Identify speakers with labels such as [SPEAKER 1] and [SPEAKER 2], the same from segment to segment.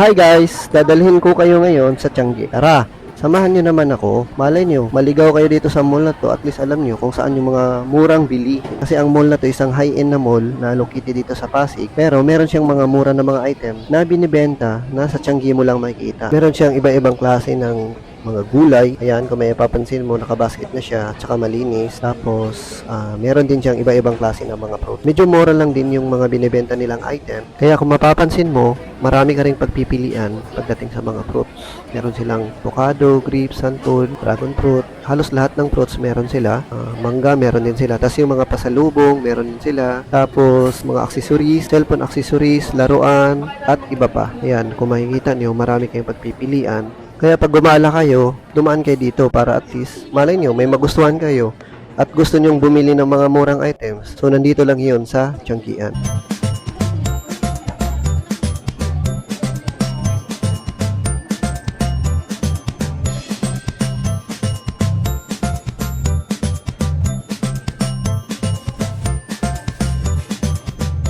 [SPEAKER 1] Hi guys! Dadalhin ko kayo ngayon sa Tiangge. Tara! Samahan nyo naman ako. Malay nyo, maligaw kayo dito sa mall na to. At least alam nyo kung saan yung mga murang bili. Kasi ang mall na to isang high-end na mall na located dito sa Pasig. Pero meron siyang mga mura na mga item na binibenta na sa Tiangge mo lang makikita. Meron siyang iba-ibang klase ng mga gulay. Ayan, kung may papansin mo, nakabasket na siya, tsaka malinis. Tapos, ah, meron din siyang iba-ibang klase ng mga fruit. Medyo mura lang din yung mga binibenta nilang item. Kaya kung mapapansin mo, marami ka ring pagpipilian pagdating sa mga fruits. Meron silang avocado, grapes, santol, dragon fruit. Halos lahat ng fruits meron sila. Ah, mangga, meron din sila. Tapos yung mga pasalubong, meron din sila. Tapos, mga accessories, cellphone accessories, laruan, at iba pa. Ayan, kung makikita nyo, marami kayong pagpipilian. Kaya pag gumala kayo, dumaan kayo dito para at least malay nyo, may magustuhan kayo at gusto nyong bumili ng mga murang items. So, nandito lang yun sa Tiangkian.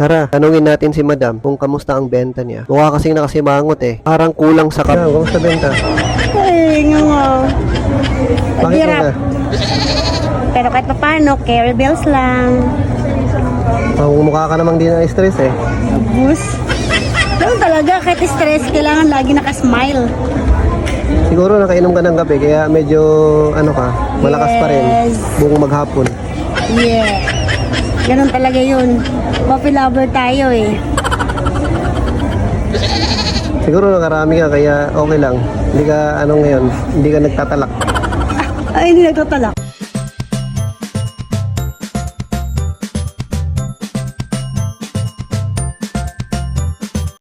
[SPEAKER 1] Tara, tanungin natin si Madam kung kamusta ang benta niya. Mukha kasing nakasimangot eh. Parang kulang sa kap. kamusta benta?
[SPEAKER 2] Ay, nga nga.
[SPEAKER 1] Bakit
[SPEAKER 2] Hirap. Pero kahit pa paano, carry bills lang.
[SPEAKER 1] Oh, mukha ka namang di na stress eh.
[SPEAKER 2] Bus. Ganun talaga, kahit stress, kailangan lagi nakasmile.
[SPEAKER 1] Siguro nakainom ka ng kape kaya medyo ano ka, malakas pa rin
[SPEAKER 2] Yes.
[SPEAKER 1] buong maghapon.
[SPEAKER 2] Yeah. Ganun talaga yun. Coffee lover tayo eh.
[SPEAKER 1] Siguro nakarami ka kaya okay lang. Hindi ka ano ngayon, hindi ka nagtatalak.
[SPEAKER 2] Ay, hindi nagtatalak.